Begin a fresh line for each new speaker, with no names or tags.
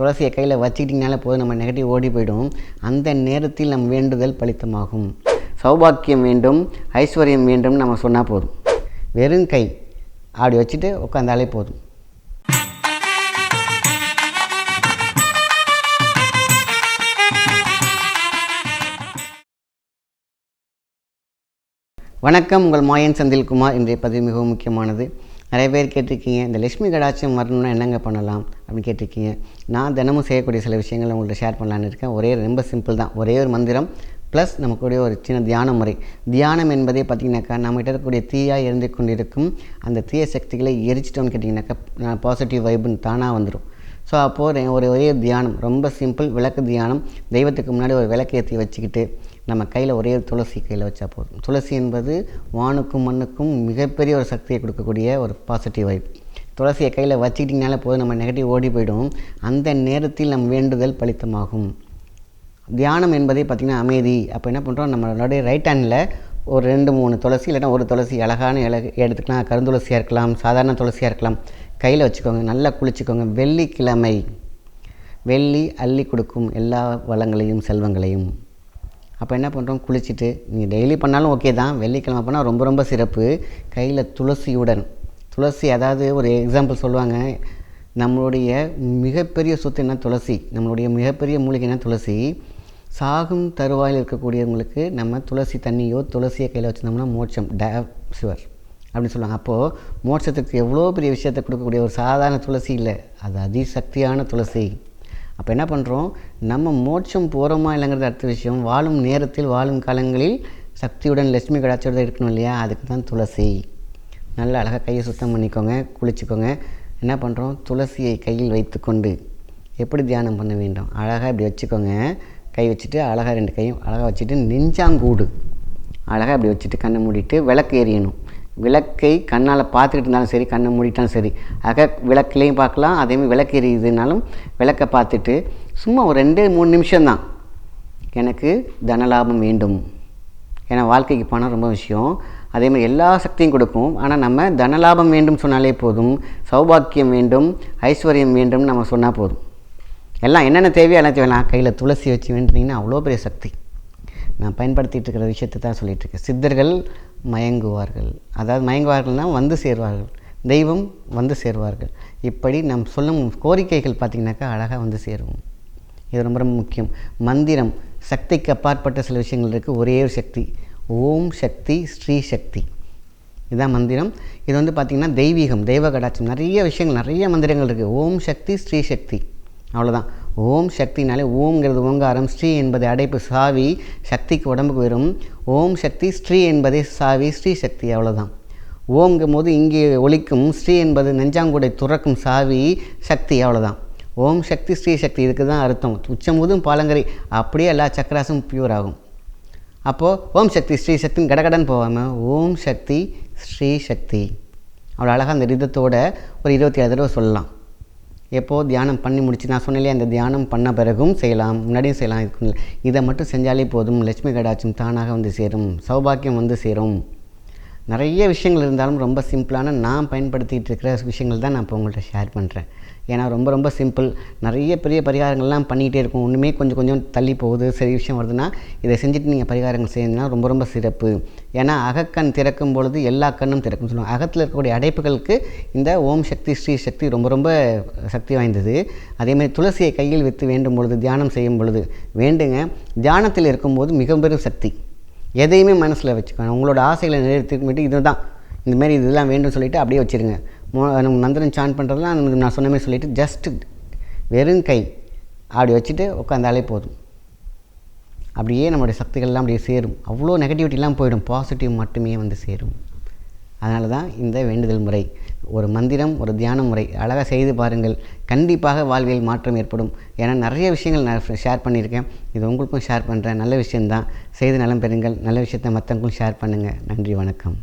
துளசியை கையில் வச்சுக்கிட்டிங்கனாலே போதும் நம்ம நெகட்டிவ் ஓடி போயிடும். அந்த நேரத்தில் நம் வேண்டுதல் பலித்தமாகும். சௌபாக்கியம் வேண்டும் ஐஸ்வர்யம் வேண்டும் நம்ம சொன்னால் போதும். வெறும் கை. அப்படி வச்சுட்டு உட்காந்தாலே போதும். வணக்கம் உங்கள் மாயன் செந்தில்குமார். இன்றைய பதிவு மிகவும் முக்கியமானது. நிறைய பேர் கேட்டிருக்கீங்க இந்த லட்சுமி கடாட்சியம் வரணும்னா என்னங்க பண்ணலாம் அப்படின்னு கேட்டிருக்கீங்க. நான் தினமும் செய்யக்கூடிய சில விஷயங்களை உங்கள்கிட்ட ஷேர் பண்ணலான்னு இருக்கேன். ஒரே ரொம்ப சிம்பிள் தான். ஒரே ஒரு மந்திரம் ப்ளஸ் நமக்குடைய ஒரு சின்ன தியான முறை. தியானம் என்பதே பார்த்திங்கனாக்கா நம்மகிட்ட இருக்கக்கூடிய தீயாக இருந்து கொண்டிருக்கும் அந்த தீய சக்திகளை எரிச்சிட்டோம்னு கேட்டிங்கனாக்கா பாசிட்டிவ் வைப்புன்னு தானாக வந்துடும் ஸோ அப்போது ஒரு ஒரே தியானம் ரொம்ப சிம்பிள் விளக்கு தியானம். தெய்வத்துக்கு முன்னாடி ஒரு விளக்கு ஏற்றி வச்சுக்கிட்டு நம்ம கையில் ஒரே ஒரு துளசி கையில் வச்சா போதும். துளசி என்பது வானுக்கும் மண்ணுக்கும் மிகப்பெரிய ஒரு சக்தியை கொடுக்கக்கூடிய ஒரு பாசிட்டிவ் வைப் துளசியை கையில் வச்சுக்கிட்டிங்கனாலே போதும் நம்ம நெகட்டிவ் ஓடி போயிடும். அந்த நேரத்தில் நம் வேண்டுதல் பலித்தமாகும். தியானம் என்பதே பார்த்திங்கன்னா அமைதி. அப்போ என்ன பண்ணுறோம் நம்மளுடைய ரைட் ஹேண்டில் ஒரு ரெண்டு மூணு துளசி இல்லைன்னா ஒரு துளசி அழகான இலை எடுத்துக்கலாம். கருந்துளசியாக இருக்கலாம் சாதாரண துளசியாக இருக்கலாம். கையில் வச்சுக்கோங்க நல்லா குளிச்சுக்கோங்க. வெள்ளிக்கிழமை. வெள்ளி அள்ளி கொடுக்கும் எல்லா வளங்களையும் செல்வங்களையும். அப்போ என்ன பண்ணுறோம் குளிச்சுட்டு நீங்கள் டெய்லி பண்ணாலும் ஓகே தான். வெள்ளிக்கிழமை பண்ணால் ரொம்ப ரொம்ப சிறப்பு. கையில் துளசியுடன் துளசி அதாவது ஒரு எக்ஸாம்பிள் சொல்லுவாங்க. நம்மளுடைய மிகப்பெரிய சொத்து என்ன? துளசி. நம்மளுடைய மிகப்பெரிய மூலிகை என்ன? துளசி. சாகும் தருவாயில் இருக்கக்கூடியவங்களுக்கு நம்ம துளசி தண்ணியோ துளசியை கையில் வச்சுருந்தோம்னா மோட்சம். டே சிவர் அப்படின்னு சொல்லுவாங்க. அப்போது மோட்சத்துக்கு எவ்வளோ பெரிய விஷயத்தை கொடுக்கக்கூடிய ஒரு சாதாரண துளசி இல்லை. அது அதிசக்தியான துளசி. அப்போ என்ன பண்ணுறோம் நம்ம மோட்சம் போகிறோமா இல்லைங்கிறது அடுத்த விஷயம். வாழும் நேரத்தில் வாழும் காலங்களில் சக்தியுடன் லட்சுமி கடாச்சோட இருக்கணும் இல்லையா? அதுக்கு தான் துளசி. நல்லா அழகாக கையை சுத்தம் பண்ணிக்கோங்க குளிச்சுக்கோங்க. என்ன பண்ணுறோம் துளசியை கையில் வைத்துக்கொண்டு எப்படி தியானம் பண்ண வேண்டும்? அழகாக இப்படி வச்சுக்கோங்க. கை வச்சுட்டு அழகாக ரெண்டு கையும் அழகாக வச்சுட்டு நெஞ்சாங்கூடு. அழகாக இப்படி வச்சுட்டு கண்ணை மூடிட்டு விளக்கு எரியணும். விளக்கை கண்ணால் பார்த்துக்கிட்டு இருந்தாலும் சரி கண்ணை மூடிட்டாலும் சரி. ஆக விளக்குலேயும் பார்க்கலாம் அதேமாதிரி விளக்கு எரியுதுனாலும் விளக்கை பார்த்துட்டு சும்மா ஒரு ரெண்டு மூணு நிமிஷம்தான். எனக்கு தனலாபம் வேண்டும். ஏன்னா வாழ்க்கைக்கு பணம் ரொம்ப விஷயம். அதேமாதிரி எல்லா சக்தியும் கொடுக்கும். ஆனால் நம்ம தனலாபம் வேண்டும் சொன்னாலே போதும் சௌபாக்கியம் வேண்டும் ஐஸ்வர்யம் வேண்டும் நம்ம சொன்னால் போதும். எல்லாம் என்னென்ன தேவையோ எல்லாம் தேவையெல்லாம் கையில் துளசி வச்சு வேண்டினீங்கன்னா அவ்வளோ பெரிய சக்தி. நான் பயன்படுத்திகிட்டு இருக்கிற விஷயத்தை தான் சொல்லிகிட்ருக்கேன் சித்தர்கள் மயங்குவார்கள். அதாவது மயங்குவார்கள்னால் வந்து சேர்வார்கள். தெய்வம் வந்து சேர்வார்கள். இப்படி நம் சொல்லும் கோரிக்கைகள் பார்த்திங்கனாக்கா அழகாக வந்து சேரும். இது ரொம்ப ரொம்ப முக்கியம். மந்திரம் சக்திக்கு அப்பாற்பட்ட சில விஷயங்கள் இருக்குது ஒரே ஒரு சக்தி. ஓம் சக்தி ஸ்ரீ சக்தி. இதுதான் மந்திரம். இது வந்து பார்த்திங்கன்னா தெய்வீகம் தெய்வ கடாட்சம். நிறைய விஷயங்கள் நிறைய மந்திரங்கள் இருக்குது ஓம் சக்தி ஸ்ரீ சக்தி. அவ்வளோதான் ஓம் சக்தினாலே ஓம்ங்கிறது ஓங்காரம் ஸ்ரீ என்பது அடைப்பு சாவி சக்திக்கு உடம்புக்கு வரும் ஓம் சக்தி ஸ்ரீ என்பதே சாவி ஸ்ரீ சக்தி அவ்வளோதான் ஓம்ங்கும் போது இங்கே ஒழிக்கும் ஸ்ரீ என்பது நெஞ்சாங்குடை துறக்கும் சாவி சக்தி அவ்வளோதான் ஓம் சக்தி ஸ்ரீ சக்தி இதுக்கு தான் அர்த்தம் உச்சமுதும் பாலங்கரை அப்படியே எல்லா சக்கராசும் பியூர் ஆகும். அப்போது ஓம் சக்தி ஸ்ரீ சக்தின்னு கடகடன் போகாமல் ஓம் சக்தி ஸ்ரீ சக்தி. அவ்வளோ அழகாக அந்த ரிதத்தோட ஒரு இருபத்தி ஏழு தடவை சொல்லலாம். எப்போது தியானம் பண்ணி முடிச்சு நான் சொன்னேன் அந்த தியானம் பண்ண பிறகும் செய்யலாம் முன்னாடியும் செய்யலாம் இதுக்கு இதை மட்டும் செஞ்சாலே போதும் லட்சுமி கடாட்சம் தானாக வந்து சேரும் சௌபாக்கியம் வந்து சேரும். நிறைய விஷயங்கள் இருந்தாலும் ரொம்ப சிம்பிளான நான் பயன்படுத்திகிட்டு இருக்கிற விஷயங்கள் தான் நான் இப்போ உங்கள்கிட்ட ஷேர் பண்ணுறேன் ஏன்னா ரொம்ப ரொம்ப சிம்பிள் நிறைய பெரிய பரிகாரங்கள்லாம் பண்ணிகிட்டே இருக்கும். ஒன்றுமே கொஞ்சம் கொஞ்சம் தள்ளி போகுது. சரி விஷயம் வருதுன்னா இதை செஞ்சுட்டு நீங்கள் பரிகாரங்கள் செய்யணும்னா ரொம்ப ரொம்ப சிறப்பு. ஏன்னா அகக்கண் திறக்கும் பொழுது எல்லா கண்ணும் திறக்கும் சொல்லுவாங்க. அகத்தில் இருக்கக்கூடிய அடைப்புகளுக்கு இந்த ஓம் சக்தி ஸ்ரீ சக்தி ரொம்ப ரொம்ப சக்தி வாய்ந்தது. அதேமாதிரி துளசியை கையில் வைத்து வேண்டும் பொழுது தியானம் செய்யும் பொழுது வேண்டுங்க. தியானத்தில் இருக்கும்போது மிக பெரும் சக்தி. எதையுமே மனசில் வச்சுக்கணும் உங்களோட ஆசைகளை நிறைவேற்றிட்டு இது தான் இந்தமாரி இதெல்லாம் வேண்டும் சொல்லிவிட்டு அப்படியே வச்சுருங்க. மோ நம்ம மந்திரம் சான் பண்ணுறதுலாம் நான் சொன்ன மாதிரி சொல்லிவிட்டு ஜஸ்ட்டு வெறும் கை. அப்படி வச்சுட்டு உட்காந்தாலே போதும். அப்படியே நம்மளுடைய சக்திகள்லாம் அப்படியே சேரும். அவ்வளோ நெகட்டிவிட்டிலாம் போயிடும். பாசிட்டிவ் மட்டுமே வந்து சேரும். அதனால தான் இந்த வேண்டுதல் முறை. ஒரு மந்திரம் ஒரு தியான முறை அழகாக செய்து பாருங்கள். கண்டிப்பாக வாழ்வியல் மாற்றம் ஏற்படும் ஏன்னா நிறைய விஷயங்கள் நான் ஷேர் பண்ணியிருக்கேன். இது உங்களுக்கும் ஷேர் பண்ணுறேன் நல்ல விஷயந்தான் செய்து நலம் பெறுங்கள். நல்ல விஷயத்தை மற்றவங்களுக்கும் ஷேர் பண்ணுங்கள் நன்றி வணக்கம்.